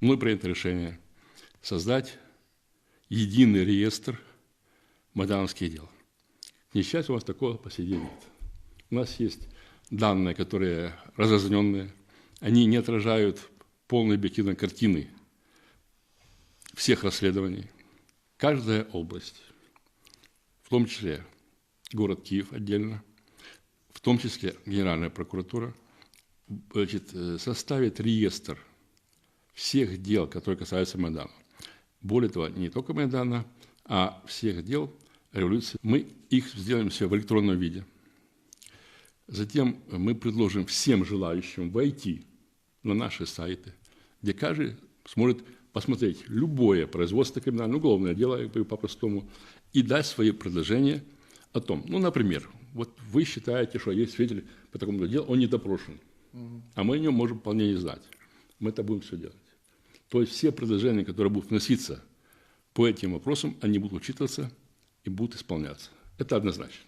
Мной принято решение создать единый реестр майдановских дел. К несчастью, у нас такого по сей день нет. У нас есть данные, которые разразненные, они не отражают полной объективной картины всех расследований. Каждая область, в том числе город Киев отдельно, в том числе Генеральная прокуратура, значит, э, составит реестр всех дел, которые касаются Майдана. Более того, не только Майдана, а всех дел революции. Мы их сделаем все в электронном виде. Затем мы предложим всем желающим войти на наши сайты, где каждый сможет посмотреть любое производство криминальное, уголовное дело, я говорю по-простому, и дать свои предложения о том, ну, например, вот вы считаете, что есть свидетель по такому делу, он не допрошен, а мы о нем можем вполне не знать. Мы это будем все делать. То есть все предложения, которые будут вноситься по этим вопросам, они будут учитываться и будут исполняться. Это однозначно.